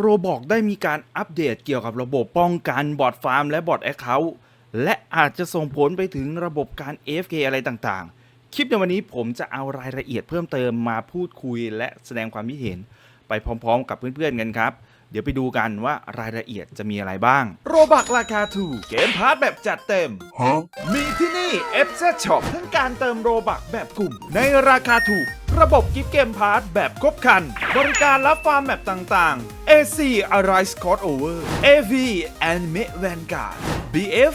โรบอกได้มีการอัปเดตเกี่ยวกับระบบป้องกันบอทฟาร์มและบอทแอคเคาท์และอาจจะส่งผลไปถึงระบบการ AFK อะไรต่างๆ คลิปในวันนี้ผมจะเอารายละเอียดเพิ่มเติมมาพูดคุยและแสดงความคิดเห็น ไปพร้อมๆ กับเพื่อนๆกันครับ เดี๋ยวไปดูกันว่ารายละเอียดจะมีอะไรบ้าง โรบักราคาถูกเกมพาร์ทแบบจัดเต็ม มีที่นี่ f z Shop ทั้งการเติมโรบักแบบกลุ่ม ในราคาถูก ระบบกิฟต์เกมพาร์ทแบบครบครัน บริการรับฟาร์มแบบต่างๆ AC Arise c o d Over AV Anime Vanguard BF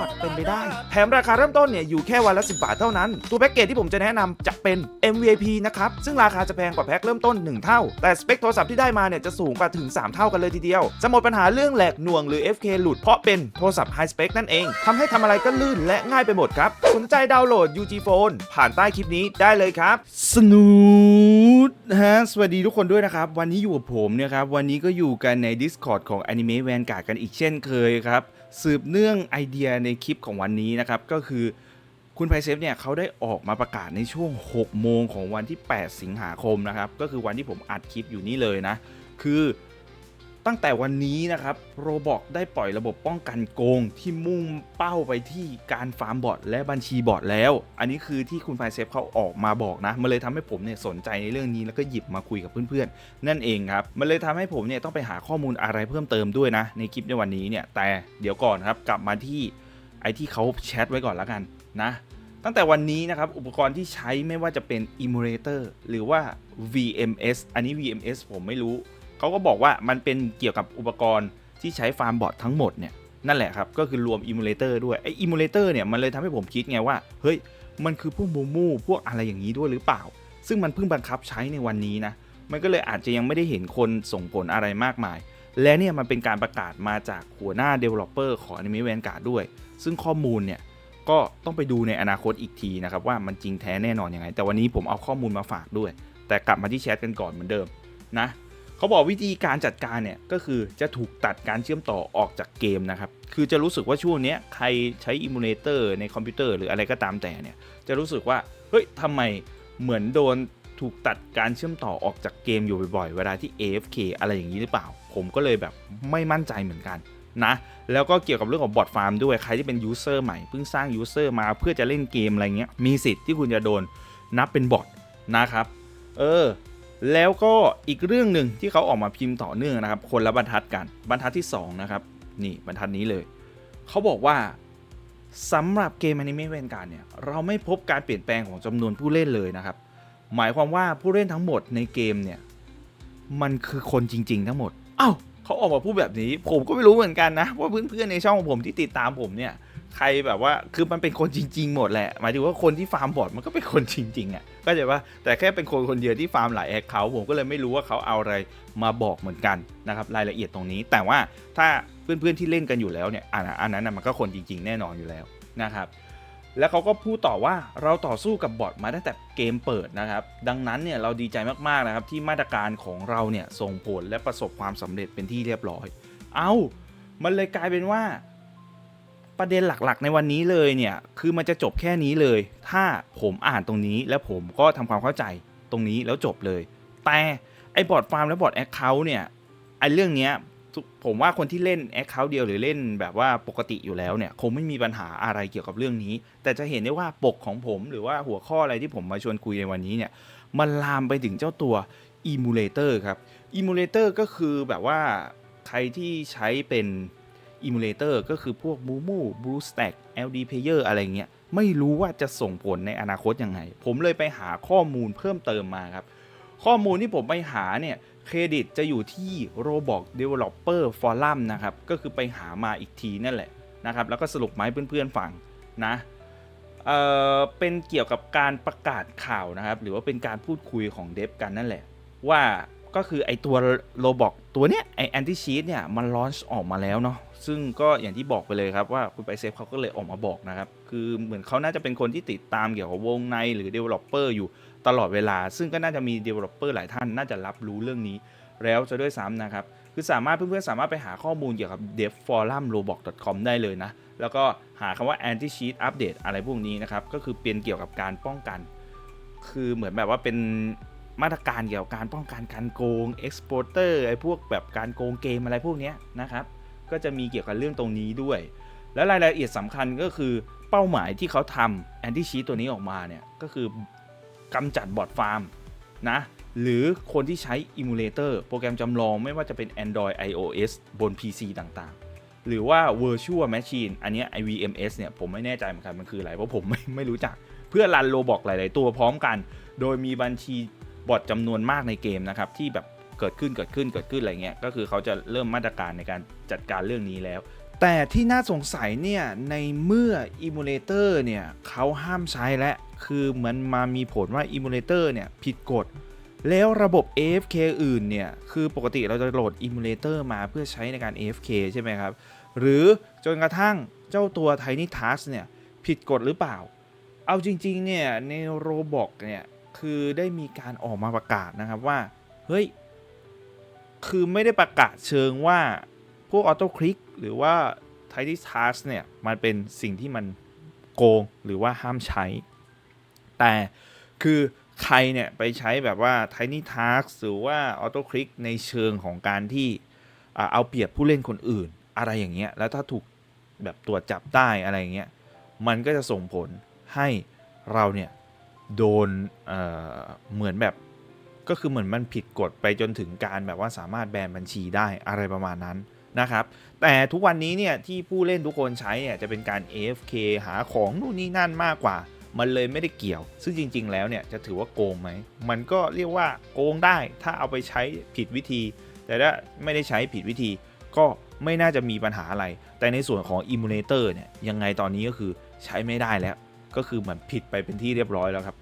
เป็นไปได้ แถมราคาเริ่มต้นเนี่ยอยู่แค่วันละ 10 บาทเท่านั้น ตัวแพ็กเกจที่ผมจะแนะนำจะเป็น MVP นะครับ ซึ่งราคาจะแพงกว่าแพ็คเริ่มต้น 1 เท่า แต่สเปคโทรศัพท์ที่ได้มาเนี่ยจะสูงกว่าถึง 3 เท่ากันเลยทีเดียว จะหมดปัญหาเรื่องแหลกหน่วงหรือ FK หลุดเพราะเป็นโทรศัพท์ไฮสเปคนั่นเองทำให้ทำอะไรก็ลื่นและง่ายไปหมดครับ สนใจดาวน์โหลด UG Phone ผ่านใต้คลิปนี้ได้เลยครับ สนูดฮะ สวัสดีทุกคนด้วยนะครับ วันนี้อยู่กับผมเนี่ยครับ วันนี้ก็อยู่กันใน Discord ของ Anime Vanguard กันอีกเช่นเคยครับ สืบเนื่องไอเดียในคลิปของวันนี้นะครับ ก็คือคุณไพเซฟเนี่ยเขาได้ออกมาประกาศในช่วง 6 โมงของวันที่ 8 สิงหาคมนะครับ ก็คือวันที่ผมอัดคลิปอยู่นี่เลยนะ คือ ตั้งแต่วันนี้นะครับโรบอกได้ปล่อยระบบป้องกันโกงที่มุ่งเป้าไปที่การฟาร์มบอทและบัญชีบอทแล้ว อันนี้คือที่คุณไฟเซฟเขาออกมาบอกนะมันเลยทำให้ผมเนี่ยสนใจในเรื่องนี้แล้วก็หยิบมาคุยกับเพื่อนๆ นั่นเองครับ มันเลยทำให้ผมเนี่ยต้องไปหาข้อมูลอะไรเพิ่มเติมด้วยนะ ในคลิปในวันนี้เนี่ยแต่เดี๋ยวก่อนครับกลับมาที่ไอที่เขาแชทไว้ก่อนแล้วกันนะตั้งแต่วันนี้นะครับ อุปกรณ์ที่ใช้ไม่ว่าจะเป็น emulator หรือว่า VMS อันนี้ VMS ผมไม่รู้ เขาก็บอกว่ามันเป็นเกี่ยวกับอุปกรณ์ที่ใช้ฟาร์มบอททั้งหมดเนี่ยนั่นแหละครับ ก็คือรวม emulator ด้วยไอ้ emulator เนี่ยมันเลยทำให้ผมคิดไงว่า เฮ้ย มันคือพวกโมมูพวกอะไรอย่างนี้ด้วยหรือเปล่า ซึ่งมันเพิ่งบังคับใช้ในวันนี้นะ มันก็เลยอาจจะยังไม่ได้เห็นคนส่งผลอะไรมากมาย และเนี่ยมันเป็นการประกาศมาจากหัวหน้า developer ของ Anime Vanguard ด้วย ซึ่งข้อมูลเนี่ยก็ต้องไปดูในอนาคตอีกทีนะครับว่ามันจริงแท้แน่นอนยังไง แต่วันนี้ผมเอาข้อมูลมาฝากด้วย แต่กลับมาที่แชทกันก่อนเหมือนเดิมนะ เขาบอกวิธีการจัดการเนี่ยก็คือจะถูกตัดการเชื่อมต่อออกจากเกมนะครับ คือจะรู้สึกว่าช่วงนี้ใครใช้อิมูเลเตอร์ในคอมพิวเตอร์หรืออะไรก็ตามแต่เนี่ยจะรู้สึกว่าเฮ้ยทำไมเหมือนโดนถูกตัดการเชื่อมต่อออกจากเกมอยู่บ่อยๆ เวลาที่ AFK อะไรอย่างนี้หรือเปล่า ผมก็เลยแบบไม่มั่นใจเหมือนกันนะแล้วก็เกี่ยวกับเรื่องของบอทฟาร์มด้วยใครที่เป็นยูเซอร์ใหม่เพิ่งสร้างยูเซอร์มาเพื่อจะเล่นเกมอะไรเงี้ยมีสิทธิ์ที่คุณจะโดนนับเป็นบอทนะครับ เออ แล้วก็อีกเรื่องหนึ่งที่เขาออกมาพิมพ์ต่อเนื่องนะครับ คนละบรรทัดกันบรรทัดที่ 2 นะครับ นี่บรรทัดนี้เลย เขาบอกว่าสำหรับเกม Anime Vanguard เนี่ย เราไม่พบการเปลี่ยนแปลงของจำนวนผู้เล่นเลยนะครับ หมายความว่าผู้เล่นทั้งหมดในเกมเนี่ย มันคือคนจริง ๆ ทั้งหมด เอ้าเขาออกมาพูดแบบนี้ ผมก็ไม่รู้เหมือนกันนะว่าเพื่อนๆในช่องของผมที่ติดตามผมเนี่ย ใครแบบว่าคือมันเป็นคนจริง ๆ หมดแหละหมายถึงว่าคนที่ฟาร์มบอทมันก็เป็นคนจริงๆอะ่ะก็จะว่าแต่แค่เป็นคนคนเดียวที่ฟาร์มหลายแอคเคาท์ผมก็เลยไม่รู้ว่าเขาเอาอะไรมาบอกเหมือนกันนะครับรายละเอียดตรงนี้ แต่ว่าถ้าเพื่อนๆที่เล่นกันอยู่แล้วเนี่ยอันอันนั้นมันก็คนจริง ๆ แน่นอนอยู่แล้วนะครับแล้วเขาก็พูดต่อว่าเราต่อสู้กับบอทมาตั้งแต่เกมเปิดนะครับ ดังนั้นเนี่ยเราดีใจมากๆนะครับที่มาตรการของเราเนี่ยส่งผลและประสบความสำเร็จเป็นที่เรียบร้อย เอ้ามันเลยกลายเป็นว่า ประเด็นหลักๆ ในวันนี้เลยเนี่ยคือมันจะจบแค่นี้เลย ถ้าผมอ่านตรงนี้แล้วผมก็ทำความเข้าใจตรงนี้แล้วจบเลย แต่ไอ้บอร์ดฟาร์มและบอร์ดแอคเคาท์เนี่ยไอ้เรื่องเนี้ยผมว่าคนที่เล่นแอคเคาท์เดียวหรือเล่นแบบว่าปกติอยู่แล้วเนี่ยคงไม่มีปัญหาอะไรเกี่ยวกับเรื่องนี้ แต่จะเห็นได้ว่าปกของผมหรือว่าหัวข้ออะไรที่ผมมาชวนคุยในวันนี้เนี่ยมันลามไปถึงเจ้าตัว emulator ครับ emulator ก็คือแบบว่าใครที่ใช้เป็น emulator ก็คือพวก Mumu BlueStack LD Player อะไรเงี้ย ไม่รู้ว่าจะส่งผลในอนาคตยังไง ผมเลยไปหาข้อมูลเพิ่มเติมมาครับ ข้อมูลที่ผมไปหาเนี่ย เครดิตจะอยู่ที่ Roblox Developer Forum นะครับ ก็คือไปหามาอีกทีนั่นแหละนะครับ แล้วก็สรุปมาให้เพื่อนๆฟังนะเออเป็นเกี่ยวกับการประกาศข่าวนะครับ หรือว่าเป็นการพูดคุยของเดฟกันนั่นแหละ ว่าก็คือไอตัวโรบอกตัวเนี้ยไอแอนติชีตเนี่ยมันลอนช์ออกมาแล้วเนาะ ซึ่งก็อย่างที่บอกไปเลยครับว่าคุณไปเซฟเขาก็เลยออกมาบอกนะครับ คือเหมือนเขาน่าจะเป็นคนที่ติดตามเกี่ยวกับวงในหรือ Developer อยู่ตลอดเวลา ซึ่งก็น่าจะมี Developer หลายท่านน่าจะรับรู้เรื่องนี้ แล้วจะด้วยซ้ำนะครับ คือสามารถเพื่อนๆสามารถไปหาข้อมูลเกี่ยวกับ dev forum roblox com ได้เลยนะ แล้วก็หาคำว่า anti cheat update อะไรพวกนี้นะครับ ก็คือเป็นเกี่ยวกับการป้องกัน คือเหมือนแบบว่าเป็นมาตรการเกี่ยวกับการป้องกันการโกง exporter ไอ้พวกแบบการโกงเกมอะไรพวกนี้นะครับ ก็จะมีเกี่ยวกับเรื่องตรงนี้ด้วย และรายละเอียดสำคัญก็คือเป้าหมายที่เขาทำ anti cheat ตัวนี้ออกมาเนี่ยก็คือกำจัดบอทฟาร์มนะหรือคนที่ใช้ emulator โปรแกรมจำลองไม่ว่าจะเป็น Android iOS บน PC ต่างๆ หรือว่า Virtual Machine อันนี้ IVMS เนี่ยผมไม่แน่ใจเหมือนกันมันคืออะไร เพราะผมไม่ไม่รู้จัก เพื่อรันโลบอกหลาย ๆ ตัวพร้อมกัน โดยมีบัญชีบอทจำนวนมากในเกมนะครับ ที่แบบ เกิดขึ้นเกิดขึ้นเกิดขึ้นอะไรเงี้ยก็คือเขาจะเริ่มมาตรการในการจัดการเรื่องนี้แล้ว แต่ที่น่าสงสัยเนี่ยในเมื่อ emulator เนี่ยเขาห้ามใช้และคือเหมือนมามีผลว่า emulator เนี่ยผิดกฎแล้วระบบ AFK อื่นเนี่ย คือปกติเราจะโหลด emulator มาเพื่อใช้ในการ AFK ใช่ไหมครับ หรือจนกระทั่งเจ้าตัว Tiny Task เนี่ย ผิดกฎหรือเปล่า เอาจริง ๆ เนี่ย ใน Roblox เนี่ย คือได้มีการออกมาประกาศนะครับว่า เฮ้ย คือไม่ได้ประกาศเชิงว่าพวกออโต้คลิกหรือว่า Tiny Task เนี่ย มันเป็นสิ่งที่มันโกงหรือว่าห้ามใช้ แต่คือใครเนี่ย ไปใช้แบบว่า Tiny Task หรือว่า Auto Click ในเชิงของการที่เอาเปรียบผู้เล่นคนอื่น อะไรอย่างเงี้ย แล้วถ้าถูกแบบตรวจจับได้อะไรอย่างเงี้ย มันก็จะส่งผลให้เราเนี่ย โดนเเหมือนแบบ ก็คือเหมือนมันผิดกฎไปจนถึงการแบบว่าสามารถแบนบัญชีได้อะไรประมาณนั้นนะครับ แต่ทุกวันนี้เนี่ยที่ผู้เล่นทุกคนใช้เนี่ยจะเป็นการ AFK หาของนู่นนี่นั่นมากกว่า มันเลยไม่ได้เกี่ยว ซึ่งจริง ๆ แล้วเนี่ยจะถือว่าโกงไหม มันก็เรียกว่าโกงได้ ถ้าเอาไปใช้ผิดวิธี แต่ถ้าไม่ได้ใช้ผิดวิธี ก็ไม่น่าจะมีปัญหาอะไร แต่ในส่วนของ emulator เนี่ยยังไงตอนนี้ก็คือใช้ไม่ได้แล้ว ก็คือเหมือนผิดไปเป็นที่เรียบร้อยแล้วครับ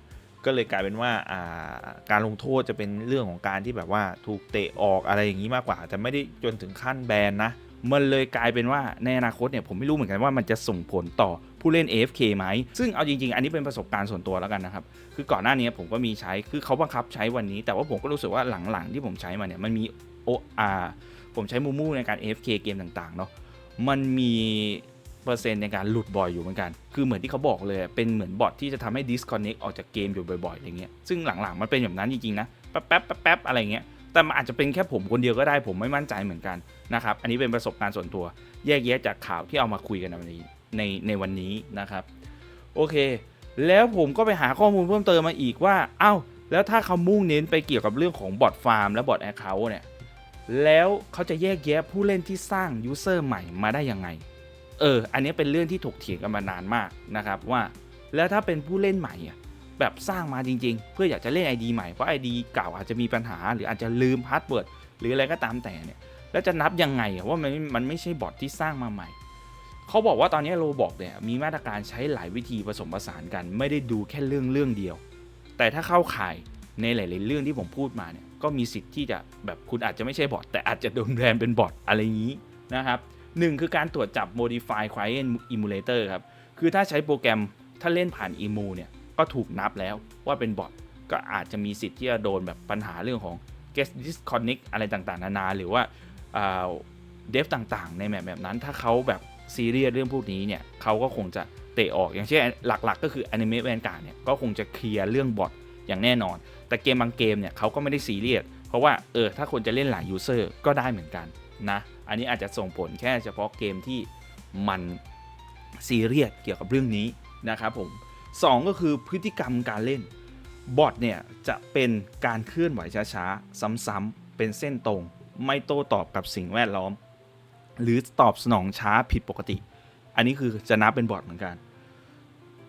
ก็เลยกลายเป็นว่าการลงโทษจะเป็นเรื่องของการที่แบบว่าถูกเตะออกอะไรอย่างนี้มากกว่าแต่ไม่ได้จนถึงขั้นแบนนะ มันเลยกลายเป็นว่าในอนาคตเนี่ยผมไม่รู้เหมือนกันว่ามันจะส่งผลต่อผู้เล่น AFK ไหม ซึ่งเอาจริง ๆ อันนี้เป็นประสบการณ์ส่วนตัวแล้วกันนะครับ คือก่อนหน้านี้ผมก็มีใช้ คือเขาบังคับใช้วันนี้ แต่ว่าผมก็รู้สึกว่าหลังๆ ที่ผมใช้มาเนี่ยมันมีโออาผมใช้มูมูในการ AFK เกมต่างๆเนาะ มันมี เปอร์เซ็นต์ในการหลุดบ่อยอยู่เหมือนกัน คือเหมือนที่เขาบอกเลย เป็นเหมือนบอทที่จะทำให้ disconnect ออกจากเกมอยู่บ่อยๆอย่างเงี้ย ซึ่งหลังๆ มันเป็นแบบนั้นจริงๆนะ แป๊บๆแป๊บๆอะไรเงี้ย แต่มันอาจจะเป็นแค่ผมคนเดียวก็ได้ ผมไม่มั่นใจเหมือนกันนะครับ อันนี้เป็นประสบการณ์ส่วนตัว แยกแยะจากข่าวที่เอามาคุยกันในวันนี้ในในวันนี้นะครับ โอเค แล้วผมก็ไปหาข้อมูลเพิ่มเติมมาอีกว่า เอ้า แล้วถ้าเขามุ่งเน้นไปเกี่ยวกับเรื่องของบอทฟาร์มและบอทแอคเคาท์เนี่ย แล้วเขาจะแยกแยะผู้เล่นที่สร้างยูเซอร์ใหม่มาได้ยังไง เออ อันนี้เป็นเรื่องที่ถกเถียงกันมานานมากนะครับว่า แล้วถ้าเป็นผู้เล่นใหม่อะแบบสร้างมาจริง ๆ เพื่ออยากจะเล่น ID ใหม่ เพราะ ID เก่าอาจจะมีปัญหา หรืออาจจะลืมพาสเวิร์ดหรืออะไรก็ตามแต่เนี่ย แล้วจะนับยังไงว่ามันมันไม่ใช่บอทที่สร้างมาใหม่ เขาบอกว่าตอนนี้โรบอกเนี่ยมีมาตรการใช้หลายวิธีผสมผสานกัน ไม่ได้ดูแค่เรื่องเรื่องเดียว แต่ถ้าเข้าข่ายในหลาย ๆ เรื่องที่ผมพูดมาเนี่ยก็มีสิทธิ์ที่จะแบบคุณอาจจะไม่ใช่บอทแต่อาจจะโดนแบนเป็นบอทอะไรอย่างนี้นะครับ หนึ่งคือการตรวจจับ modify client emulator ครับ คือถ้าใช้โปรแกรมถ้าเล่นผ่าน emu เนี่ยก็ถูกนับแล้วว่าเป็นบอทก็อาจจะมีสิทธิ์ที่จะโดนแบบปัญหาเรื่องของ get disconnect อะไรต่างๆ นานา หรือว่าเดฟต่างๆ ในแบบแบบนั้น ถ้าเขาแบบซีเรียสเรื่องพวกนี้เนี่ยเขาก็คงจะเตะออก อย่างเช่นหลักๆ ก็คือ Anime Vanguard เนี่ยก็คงจะเคลียร์เรื่องบอทอย่างแน่นอน แต่เกมบางเกมเนี่ยเขาก็ไม่ได้ซีเรียสเพราะว่าเออถ้าคนจะเล่นหลายยูเซอร์ก็ได้เหมือนกันนะ อันนี้อาจจะส่งผลแค่เฉพาะเกมที่มันซีเรียสเกี่ยวกับเรื่องนี้นะครับผมสองก็คือพฤติกรรมการเล่นบอทเนี่ยจะเป็นการเคลื่อนไหวช้าๆ ซ้ำๆ เป็นเส้นตรง ไม่โต้ตอบกับสิ่งแวดล้อม หรือตอบสนองช้าผิดปกติ อันนี้คือจะนับเป็นบอทเหมือนกัน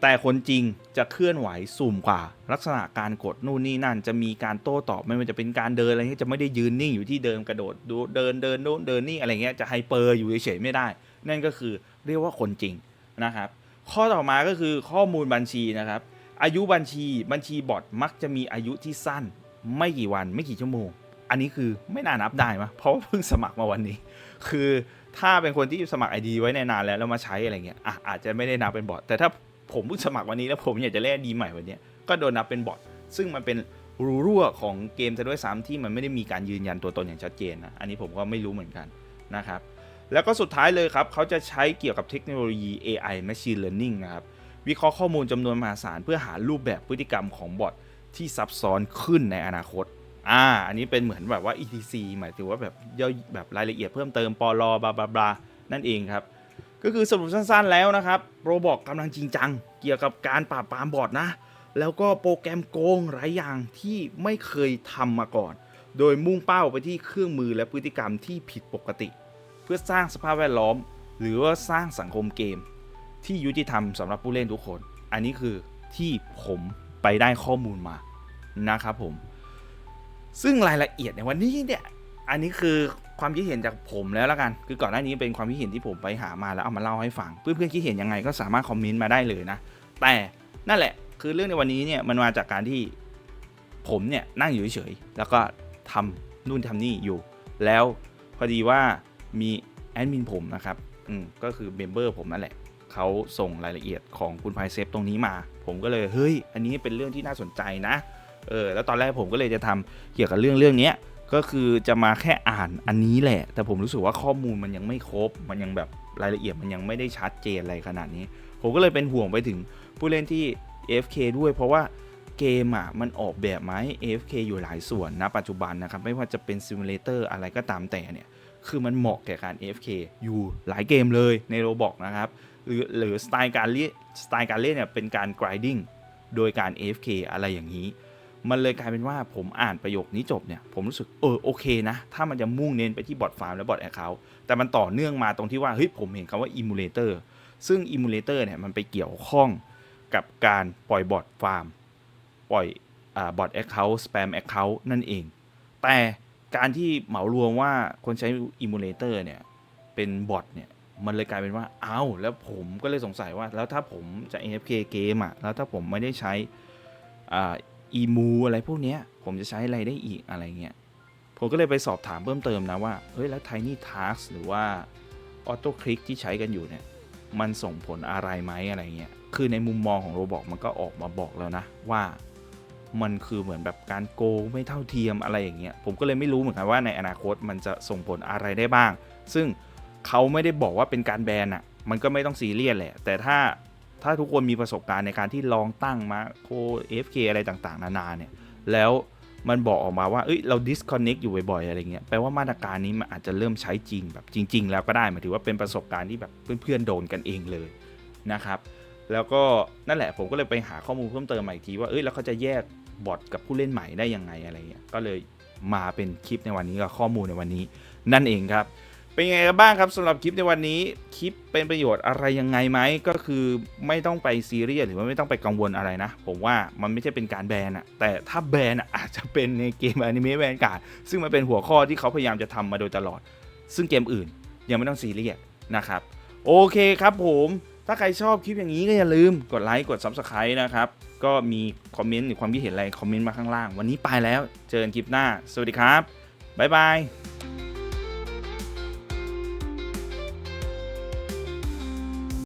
แต่คนจริงจะเคลื่อนไหวสุ่มกว่า ลักษณะการกดนู่นนี่นั่น จะมีการโต้ตอบไม่ว่าจะเป็นการเดินอะไรเงี้ยจะไม่ได้ยืนนิ่งอยู่ที่เดิมกระโดดดูเดินเดินโน้นเดินนี่อะไรเงี้ยจะไฮเปอร์อยู่เฉยๆไม่ได้ นั่นก็คือเรียกว่าคนจริงนะครับ ข้อต่อมาก็คือข้อมูลบัญชีนะครับ อายุบัญชีบัญชีบอทมักจะมีอายุที่สั้น ไม่กี่วันไม่กี่ชั่วโมง อันนี้คือไม่น่านับได้มะเพราะว่าเพิ่งสมัครมาวันนี้ คือถ้าเป็นคนที่สมัคร ID ไว้ในนานแล้วแล้วมาใช้อะไรเงี้ยออาจจะไม่ได้นับเป็นบอทแต่ถ้า ผมเพิ่งสมัครวันนี้แล้วผมอยากจะเล่ดีใหม่วันนี้ก็โดนนับเป็นบอทซึ่งมันเป็นรูรั่วของเกมซะด้วยซ้ำที่มันไม่ได้มีการยืนยันตัวตนอย่างชัดเจนนะอันนี้ผมก็ไม่รู้เหมือนกันนะครับแล้วก็สุดท้ายเลยครับเขาจะใช้เกี่ยวกับเทคโนโลยี AI Machine Learning นะครับวิเคราะห์ข้อมูลจำนวนมหาศาลเพื่อหารูปแบบพฤติกรรมของบอทที่ซับซ้อนขึ้นในอนาคตอ่าอันนี้เป็นเหมือนแบบว่า ETC หมายถึงว่าแบบย่อยแบบรายละเอียดเพิ่มเติมปลอบลบลาบลานั่นเองครับ ก็คือสรุปสั้นๆแล้วนะครับโรบอกกำลังจริงจัง เกี่ยวกับการปราบปรามบอทนะ แล้วก็โปรแกรมโกงหลายอย่างที่ไม่เคยทำมาก่อน โดยมุ่งเป้าไปที่เครื่องมือและพฤติกรรมที่ผิดปกติ เพื่อสร้างสภาพแวดล้อม หรือว่าสร้างสังคมเกม ที่ยุติธรรมสำหรับผู้เล่นทุกคน อันนี้คือที่ผมไปได้ข้อมูลมานะครับผม ซึ่งรายละเอียดในวันนี้เนี่ย อันนี้คือ ความคิดเห็นจากผมแล้วละกัน คือก่อนหน้านี้เป็นความคิดเห็นที่ผมไปหามาแล้วเอามาเล่าให้ฟัง เพื่อนๆคิดเห็นยังไงก็สามารถคอมเมนต์มาได้เลยนะ แต่นั่นแหละ คือเรื่องในวันนี้เนี่ยมันมาจากการที่ผมเนี่ยนั่งอยู่เฉยๆแล้วก็ทำนู่นทำนี่อยู่ แล้วพอดีว่ามีแอดมินผมนะครับ อืมก็คือเมมเบอร์ผมนั่นแหละเขาส่งรายละเอียดของคุณไพเซฟตรงนี้มา ผมก็เลยเฮ้ย อันนี้เป็นเรื่องที่น่าสนใจนะ เออ แล้วตอนแรกผมก็เลยจะทำเกี่ยวกับเรื่องเรื่องนี้ก็คือจะมาแค่ อ่านอันนี้แหละ แต่ผมรู้สึกว่าข้อมูลมันยังไม่ครบ มันยังแบบรายละเอียดมันยังไม่ได้ชัดเจนอะไรขนาดนี้ ผมก็เลยเป็นห่วงไปถึงผู้เล่นที่ AFK ด้วยเพราะว่าเกมอะมันออกแบบมาให้ AFK อยู่หลายส่วนนะปัจจุบันนะครับ ไม่ว่าจะเป็นซิมูเลเตอร์อะไรก็ตามแต่เนี่ย คือมันเหมาะแก่การ AFK อยู่หลายเกมเลยในโรบอกนะครับ หรือหรือสไตล์การเล่นสไตล์การเล่นเนี่ยเป็นการ grinding โดยการ AFK อะไรอย่างนี้ มันเลยกลายเป็นว่าผมอ่านประโยคนี้จบเนี่ย ผมรู้สึกเออโอเคนะ ถ้ามันจะมุ่งเน้นไปที่บอทฟาร์มและบอทแอคเคาท์แต่มันต่อเนื่องมาตรงที่ว่าเฮ้ยผมเห็นคำว่า emulator ซึ่ง emulator เนี่ยมันไปเกี่ยวข้องกับการปล่อยบอทฟาร์มปล่อยอ่าบอทแอคเคาท์สแปมแอคเคาท์นั่นเอง แต่การที่เหมารวมว่าคนใช้ emulator เนี่ยเป็นบอทเนี่ยมันเลยกลายเป็นว่า เอ้า แล้วผมก็เลยสงสัยว่า แล้วถ้าผมจะ AFK เกมอะ แล้วถ้าผมไม่ได้ใช้ อีมูอะไรพวกเนี้ยผมจะใช้อะไรได้อีกอะไรเงี้ยผมก็เลยไปสอบถามเพิ่มเติมนะว่าเฮ้ยแล้ว Tiny Task หรือว่า Auto Click ที่ใช้กันอยู่เนี่ยมันส่งผลอะไรไหมอะไรเงี้ยคือในมุมมองของโรบอกมันก็ออกมาบอกแล้วนะว่ามันคือเหมือนแบบการโกงไม่เท่าเทียมอะไรอย่างเงี้ยผมก็เลยไม่รู้เหมือนกันว่าในอนาคตมันจะส่งผลอะไรได้บ้าง ซึ่งเขาไม่ได้บอกว่าเป็นการแบนอะมันก็ไม่ต้องซีเรียสแหละ แต่ถ้า ถ้าทุกคนมีประสบการณ์ในการที่ลองตั้งมาโค FK อะไรต่างๆ นานาเนี่ย แล้วมันบอกออกมาว่า เอ้ย เรา disconnect อยู่บ่อยๆ อะไรเงี้ย แปลว่ามาตรการนี้มันอาจจะเริ่มใช้จริงแบบจริง ๆ แล้วก็ได้หมายถึงว่าเป็นประสบการณ์ที่แบบเพื่อนๆ โดนกันเองเลยนะครับ แล้วก็นั่นแหละผมก็เลยไปหาข้อมูลเพิ่มเติมมาอีกทีว่า เอ้ย แล้วเขาจะแยกบอทกับผู้เล่นใหม่ได้ยังไงอะไรเงี้ย ก็เลยมาเป็นคลิปในวันนี้กับข้อมูลในวันนี้ นั่นเองครับ เป็นยังไงกันบ้างครับสำหรับคลิปในวันนี้คลิปเป็นประโยชน์อะไรยังไงไหมก็คือไม่ต้องไปซีเรียสหรือว่าไม่ต้องไปกังวลอะไรนะ ผมว่ามันไม่ใช่เป็นการแบนอะแต่ถ้าแบนอะอาจจะเป็นในเกมอนิเมะแบนการ์ดซึ่งมันเป็นหัวข้อที่เขาพยายามจะทำมาโดยตลอด ซึ่งเกมอื่นยังไม่ต้องซีเรียสนะครับโอเคครับผมถ้าใครชอบคลิปอย่างนี้ก็อย่าลืมกดไลค์กด Subscribe นะครับก็มีคอมเมนต์หรือความคิดเห็นอะไรคอมเมนต์มาข้างล่าง วันนี้ไปแล้วเจอกันคลิปหน้า สวัสดีครับบ๊ายบาย